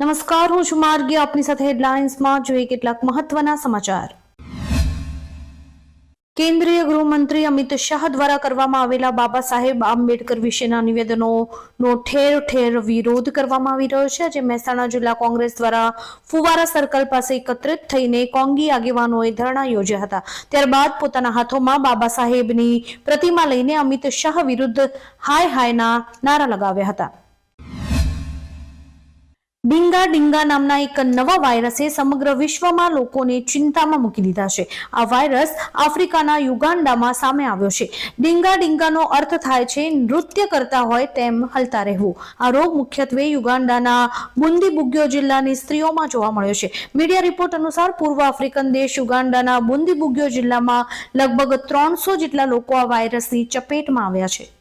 નમસ્કાર, હું છું માર્ગી. આપની સાથે હેડલાઇન્સમાં જોઈએ કેટલાક મહત્વના સમાચાર. કેન્દ્રીય ગૃહમંત્રી અમિત શાહ દ્વારા કરવામાં આવેલા બાબા સાહેબ આંબેડકર વિશેના નિવેદનોનો ઠેર ઠેર વિરોધ કરવામાં આવી રહ્યો છે આજે મહેસાણા જિલ્લા કોંગ્રેસ દ્વારા ફુવારા સર્કલ પાસે એકત્રિત થઈને કોંગી આગેવાનોએ ધરણા યોજ્યા હતા. ત્યારબાદ પોતાના હાથોમાં બાબા સાહેબની પ્રતિમા લઈને અમિત શાહ વિરુદ્ધ હાય હાયના નારા લગાવ્યા હતા. ડીંગા ડીંગા નામના એક નવા વાયરસે સમગ્ર વિશ્વમાં લોકોને ચિંતામાં મૂકી દીધા છે. આ વાયરસ આફ્રિકાના યુગાન્ડામાં સામે આવ્યો છે. ડીંગા ડીંગાનો અર્થ થાય છે, નૃત્ય કરતા હોય તેમ હલતા રહેવું. આ રોગ મુખ્યત્વે યુગાન્ડાના બુંદીબુગ્યો જિલ્લાની સ્ત્રીઓમાં જોવા મળ્યો છે. મીડિયા રિપોર્ટ અનુસાર પૂર્વ આફ્રિકન દેશ યુગાન્ડાના બુંદીબુગ્યો જિલ્લામાં લગભગ ત્રણસો જેટલા લોકો આ વાયરસની ચપેટમાં આવ્યા છે.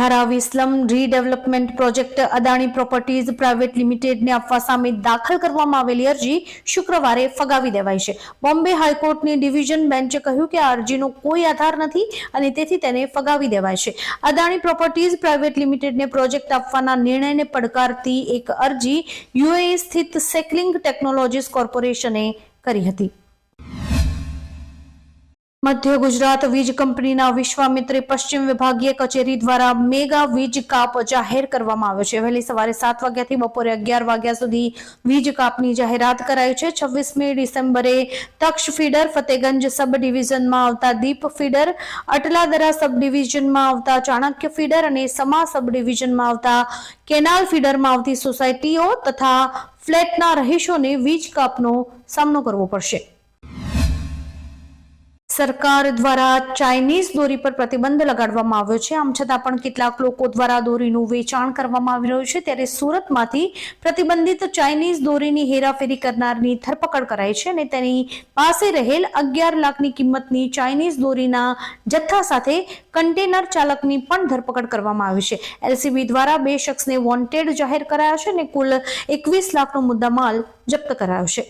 Dharavi slum redevelopment project Adani properties private લિમિટેડને આપવા સામે દાખલ કરવામાં આવેલી અરજી શુક્રવારે ફગાવી દેવાઈ છે. બોમ્બે હાઈકોર્ટની ડિવિઝન બેન્ચે કહ્યું કે આ અરજીનો કોઈ આધાર નથી અને તેથી તેને ફગાવી દેવાય છે. અદાણી પ્રોપર્ટીઝ પ્રાઇવેટ લિમિટેડને પ્રોજેક્ટ આપવાના નિર્ણયને પડકારતી એક અરજી યુએઈ સ્થિત સેકલિંગ ટેકનોલોજીસ કોર્પોરેશને કરી હતી. મધ્ય ગુજરાત વીજ કંપનીના વિશ્વામિત્રી પશ્ચિમ વિભાગીય કચેરી દ્વારા મેગા વીજ કાપ જાહેર કરવામાં આવ્યો છે. વહેલી સવારે સાત વાગ્યાથી બપોરે અગિયાર વાગ્યા સુધી વીજ કાપની જાહેરાત કરાઈ છે. છવ્વીસમી ડિસેમ્બરે તક્ષ ફીડર ફતેગંજ સબ ડિવિઝનમાં આવતા દીપ ફીડર, અટલાદરા સબ ડિવિઝનમાં આવતા ચાણક્ય ફીડર અને સમા સબ ડિવિઝનમાં આવતા કેનાલ ફીડરમાં આવતી સોસાયટીઓ તથા ફ્લેટના રહીશોને વીજ કાપનો સામનો કરવો પડશે. સરકાર દ્વારા ચાઇનીઝ દોરી પર પ્રતિબંધ લગાડવામાં આવ્યો છે. આમ છતાં પણ કેટલાક લોકો દ્વારા દોરીનું વેચાણ કરવામાં આવી રહ્યું છે. ત્યારે સુરતમાંથી પ્રતિબંધિત ચાઇનીઝ દોરીની હેરાફેરી કરનારની ધરપકડ કરાઈ છે અને તેની પાસે રહેલ અગિયાર લાખની કિંમતની ચાઇનીઝ દોરીના જથ્થા સાથે કન્ટેનર ચાલકની પણ ધરપકડ કરવામાં આવી છે. એલસીબી દ્વારા બે શખ્સને વોન્ટેડ જાહેર કરાયા છે અને કુલ એકવીસ લાખનો મુદ્દામાલ જપ્ત કરાયો છે.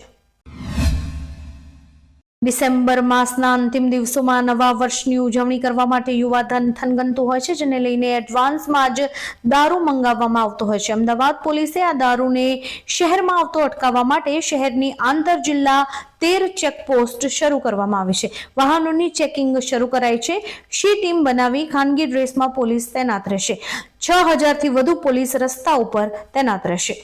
ડિસેમ્બર માસના અંતિમ દિવસોમાં નવા વર્ષની ઉજવણી કરવા માટે યુવાધન થનગનતું હોય છે, જેને લઈને એડવાન્સમાં જ દારૂ મંગાવવામાં આવતો હોય છે. અમદાવાદ પોલીસે આ દારૂને શહેરમાં આવતો અટકાવવા માટે શહેરની આંતર જિલ્લા તેર ચેકપોસ્ટ શરૂ કરવામાં આવી છે. વાહનોની ચેકિંગ શરૂ કરાઈ છે. શી ટીમ બનાવી ખાનગી ડ્રેસમાં પોલીસ તૈનાત રહેશે. છ હજારથી વધુ પોલીસ રસ્તા ઉપર તૈનાત રહેશે.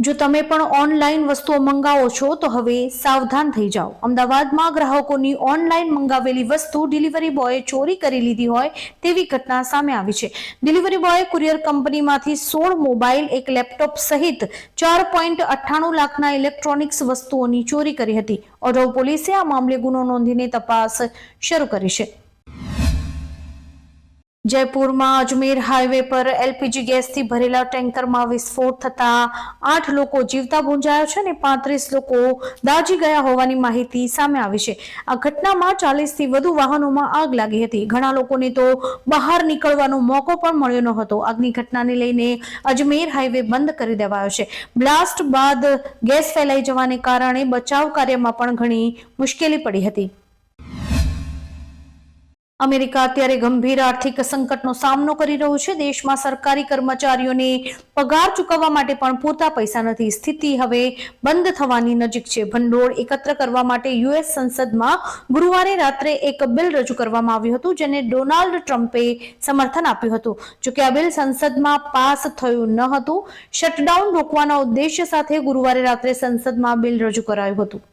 જો તમે પણ ઓનલાઈન વસ્તુઓ મંગાવો છો, તો હવે સાવધાન થઈ જાઓ. અમદાવાદમાં ગ્રાહકોની ઓનલાઈન મંગાવેલી વસ્તુ ડિલિવરી બોયે ચોરી કરી લીધી હોય, તેવી ઘટના સામે આવી છે. ડિલિવરી બોયે કુરિયર કંપનીમાંથી સોળ મોબાઈલ, એક લેપટોપ સહિત ચાર પોઈન્ટ અઠ્ઠાણું લાખના ઇલેક્ટ્રોનિક્સ વસ્તુઓની ચોરી કરી હતી. ઓઢવ પોલીસે આ મામલે ગુનો નોંધીને તપાસ શરૂ કરી છે. જયપુરમાં અજમેર હાઈવે પર એલપીજી ગેસથી ભરેલા ટેન્કરમાં વિસ્ફોટ થતા આઠ લોકો જીવતા ભૂંજાયા છે અને પાંત્રીસ લોકો દાજી ગયા હોવાની માહિતી સામે આવી છે. આ ઘટનામાં ચાલીસથી વધુ વાહનોમાં આગ લાગી હતી. ઘણા લોકોને તો બહાર નીકળવાનો મોકો પણ મળ્યો ન હતો. આગની ઘટનાને લઈને અજમેર હાઈવે બંધ કરી દેવાયો છે. બ્લાસ્ટ બાદ ગેસ ફેલાઈ જવાને કારણે બચાવ કાર્યમાં પણ ઘણી મુશ્કેલી પડી હતી. અમેરિકા અત્યારે ગંભીર આર્થિક સંકટનો સામનો કરી રહ્યું છે. દેશમાં સરકારી કર્મચારીઓને પગાર ચૂકવવા માટે પણ પૂરતા પૈસા નથી. સ્થિતિ હવે બંધ થવાની નજીક છે. ભંડોળ એકત્ર કરવા માટે યુએસ સંસદમાં ગુરુવારે રાત્રે એક બિલ રજૂ કરવામાં આવ્યું હતું, જેને ડોનાલ્ડ ટ્રમ્પે સમર્થન આપ્યું હતું. જોકે આ બિલ સંસદમાં પાસ થયું ન હતું. શટડાઉન રોકવાના ઉદ્દેશ્ય સાથે ગુરુવારે રાત્રે સંસદમાં બિલ રજૂ કરાયું હતું.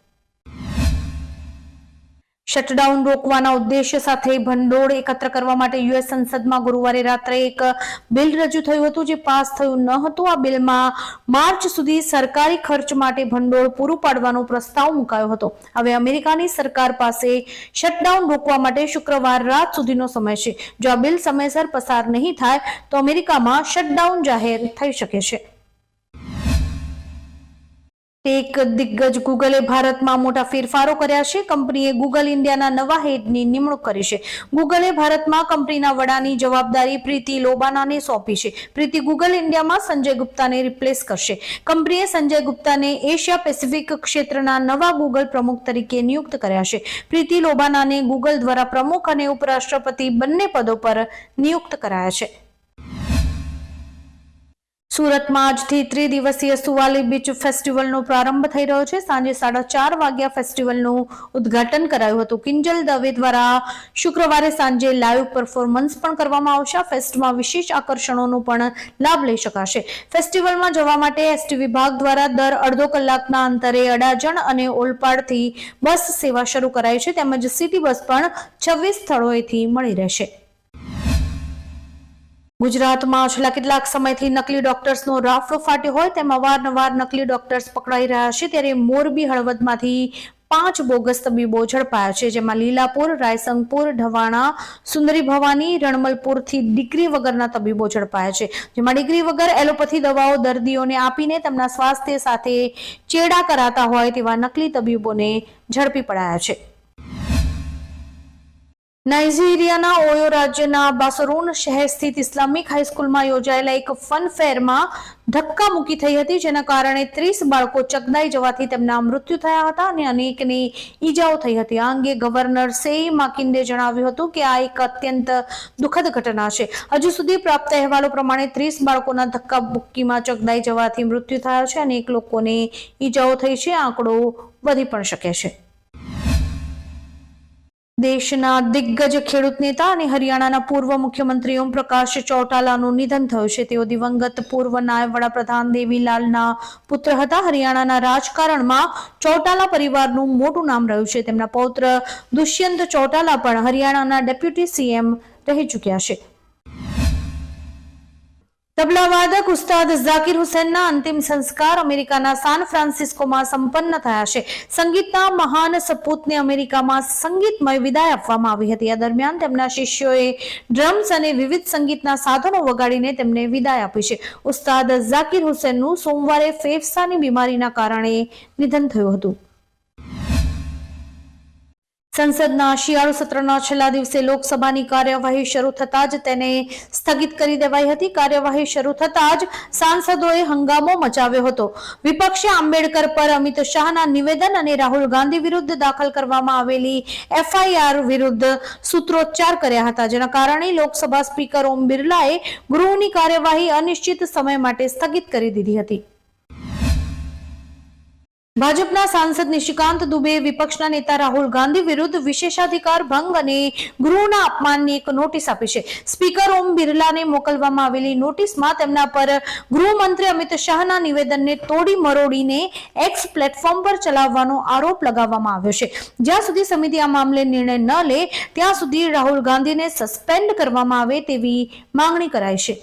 શટડાઉન રોકવાના ઉદ્દેશ્ય સાથે ભંડોળ એકત્ર કરવા માટે યુએસ સંસદમાં ગુરુવારે રાત્રે એક બિલ રજૂ થયું હતું, જે પાસ થયું ન હતું. આ બિલમાં માર્ચ સુધી સરકારી ખર્ચ માટે ભંડોળ પૂરું પાડવાનો પ્રસ્તાવ મુકાયો હતો. હવે અમેરિકાની સરકાર પાસે શટડાઉન રોકવા માટે શુક્રવાર રાત સુધીનો સમય છે. જો આ બિલ સમયસર પસાર નહીં થાય, તો અમેરિકામાં શટડાઉન જાહેર થઈ શકે છે. ટેક દિગ્ગજ ગૂગલે ભારતમાં મોટા ફેરફારો કર્યા છે. કંપનીએ ગૂગલ ઇન્ડિયાના નવા હેડની નિમણૂક કરી છે. ગૂગલે ભારતમાં કંપનીના વડાની જવાબદારી પ્રીતિ લોબાનાને સોંપી છે. પ્રીતિ ગૂગલ ઇન્ડિયામાં સંજય ગુપ્તાને રિપ્લેસ કરશે. કંપનીએ સંજય ગુપ્તાને એશિયા પેસિફિક ક્ષેત્રના નવા ગૂગલ પ્રમુખ તરીકે નિયુક્ત કર્યા છે. પ્રીતિ લોબાનાને ગૂગલ દ્વારા પ્રમુખ અને ઉપરાષ્ટ્રપતિ બંને પદો પર નિયુક્ત કરાયા છે. સુરતમાં આજથી ત્રિદિવસીય સુવાલી બીચ ફેસ્ટિવલનો પ્રારંભ થઈ રહ્યો છે. સાંજે સાડા ચાર વાગ્યા ફેસ્ટિવલનું ઉદ્ઘાટન કરાયું હતું. કિંજલ દવે દ્વારા શુક્રવારે સાંજે લાઈવ પરફોર્મન્સ પણ કરવામાં આવશે. ફેસ્ટમાં વિશેષ આકર્ષણોનો પણ લાભ લઈ શકાશે. ફેસ્ટિવલમાં જવા માટે એસટી વિભાગ દ્વારા દર અડધો કલાકના અંતરે અડાજણ અને ઓલપાડથી બસ સેવા શરૂ કરાઈ છે. તેમજ સિટી બસ પણ છવ્વીસ સ્થળોએથી મળી રહેશે. ગુજરાતમાં છેલ્લા કેટલાક સમયથી નકલી ડોક્ટર્સનો રાફડો ફાટ્યો હોય તેમાં અવારનવાર નકલી ડોક્ટર્સ પકડાઈ રહ્યા છે, ત્યારે મોરબી હળવદમાંથી પાંચ બોગસ તબીબો ઝડપાયા છે, જેમાં લીલાપુર, રાયસંગપુર, ઢવાણા, સુંદરી ભવાની, રણમલપુરથી ડિગ્રી વગરના તબીબો ઝડપાયા છે, જેમાં ડિગ્રી વગર એલોપેથી દવાઓ દર્દીઓને આપીને તેમના સ્વાસ્થ્ય સાથે ચેડા કરાતા હોય તેવા નકલી તબીબોને ઝડપી પડાયા છે. નાઇજીરિયાના ઓયો રાજ્યના બાસરૂન શહેર સ્થિત ઇસ્લામિક હાઈસ્કૂલમાં યોજાયેલા એક ફન ફેરમાં ધક્કા મૂકી થઈ હતી, જેના કારણે ત્રીસ બાળકો ચકદાઈ જવાથી તેમના મૃત્યુ થયા હતા અને અનેકને ઈજાઓ થઈ હતી. આ અંગે ગવર્નર સેઈ માકિંદે જણાવ્યું હતું કે આ એક અત્યંત દુઃખદ ઘટના છે. હજુ સુધી પ્રાપ્ત અહેવાલો પ્રમાણે ત્રીસ બાળકોના ધક્કા બુક્કીમાં ચકદાઈ જવાથી મૃત્યુ થયા છે અને એક લોકોને ઈજાઓ થઈ છે. આંકડો વધી પણ શકે છે. દેશના દિગ્ગજ ખેડૂત નેતા અને હરિયાણાના પૂર્વ મુખ્યમંત્રી ઓમ પ્રકાશ ચૌટાલાનું નિધન થયું છે. તેઓ દિવંગત પૂર્વ નાયબ વડાપ્રધાન દેવીલાલના પુત્ર હતા. હરિયાણાના રાજકારણમાં ચૌટાલા પરિવારનું મોટું નામ રહ્યું છે. તેમના પૌત્ર દુષ્યંત ચૌટાલા પણ હરિયાણાના ડેપ્યુટી સીએમ રહી ચૂક્યા છે. તબલાવાદક ઉસ્તાદ ઝાકીર હુસેનના અંતિમ સંસ્કાર અમેરિકાના સાન ફ્રાન્સિસ્કોમાં સંપન્ન થયા છે. સંગીતના મહાન સપૂતને અમેરિકામાં સંગીતમય વિદાય આપવામાં આવી હતી. આ દરમિયાન તેમના શિષ્યોએ ડ્રમ્સ અને વિવિધ સંગીતના સાધનો વગાડીને તેમને વિદાય આપી છે. ઉસ્તાદ ઝાકીર હુસેનનું સોમવારે ફેફસાની બીમારીના કારણે નિધન થયું હતું. સંસદના શિયાળુ સત્રના છેલ્લા દિવસે લોકસભાની કાર્યવાહી શરૂ થતાં જ તેને સ્થગિત કરી દેવાઈ હતી. કાર્યવાહી શરૂ થતાં જ સાંસદોએ હંગામો મચાવ્યો હતો. વિપક્ષે આંબેડકર પર અમિત શાહના નિવેદન અને રાહુલ ગાંધી વિરુદ્ધ દાખલ કરવામાં આવેલી એફઆઈઆર વિરુદ્ધ સૂત્રોચ્ચાર કર્યા હતા, જેના કારણે લોકસભા સ્પીકર ઓમ બિરલાએ ગૃહની કાર્યવાહી અનિશ્ચિત સમય માટે સ્થગિત કરી દીધી હતી. ભાજપના સાંસદ નિશિકાંત દુબે, વિપક્ષના નેતા રાહુલ ગાંધી વિરુદ્ધ વિશેષાધિકાર ભંગ અને ગૃહના અપમાનની એક નોટિસ આપી છે. સ્પીકર ઓમ બિરલાને મોકલવામાં આવેલી નોટિસમાં તેમના પર ગૃહમંત્રી અમિત શાહના નિવેદનને તોડી મરોડીને એક્સ પ્લેટફોર્મ પર ચલાવવાનો આરોપ લગાવવામાં આવ્યો છે. જ્યાં સુધી સમિતિ આ મામલે નિર્ણય ન લે, ત્યાં સુધી રાહુલ ગાંધીને સસ્પેન્ડ કરવામાં આવે તેવી માંગણી કરાઈ છે.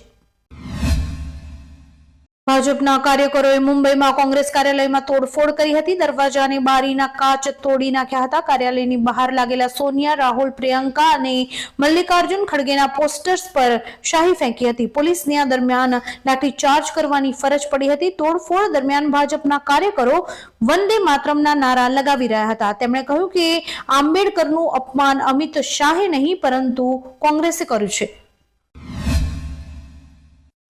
ભાજપના કાર્યકરોએ મુંબઈમાં કોંગ્રેસ કાર્યાલયમાં તોડફોડ કરી હતી. દરવાજા અને બારીના કાચ તોડી નાખ્યા હતા. કાર્યાલયની બહાર લાગેલા સોનિયા, રાહુલ, પ્રિયંકા અને મલ્લિકાર્જુન ખડગેના પોસ્ટર્સ પર શાહી ફેંકી હતી. પોલીસને આ દરમિયાન લાઠીચાર્જ કરવાની ફરજ પડી હતી. તોડફોડ દરમિયાન ભાજપના કાર્યકરો વંદે માતરમના નારા લગાવી રહ્યા હતા. તેમણે કહ્યું કે આંબેડકરનું અપમાન અમિત શાહે નહીં, પરંતુ કોંગ્રેસે કર્યું છે.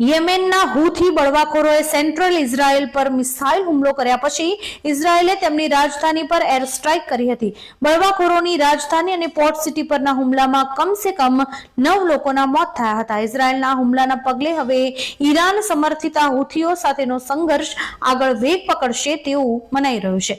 યેમેનના હુથી બળવાખોરોએ સેન્ટ્રલ ઇઝરાયલ પર મિસાઇલ હુમલો કર્યા પછી ઇઝરાયલે તેમની રાજધાની પર એર સ્ટ્રાઇક કરી હતી. બળવાખોરોની રાજધાની અને પોર્ટ સિટી પરના હુમલામાં કમસે કમ નવ લોકોના મોત થયા હતા. ઇઝરાયલના હુમલાના પગલે હવે ઈરાન સમર્થિત હુથીઓ સાથેનો સંઘર્ષ આગળ વેગ પકડશે તેવું મનાઈ રહ્યું છે.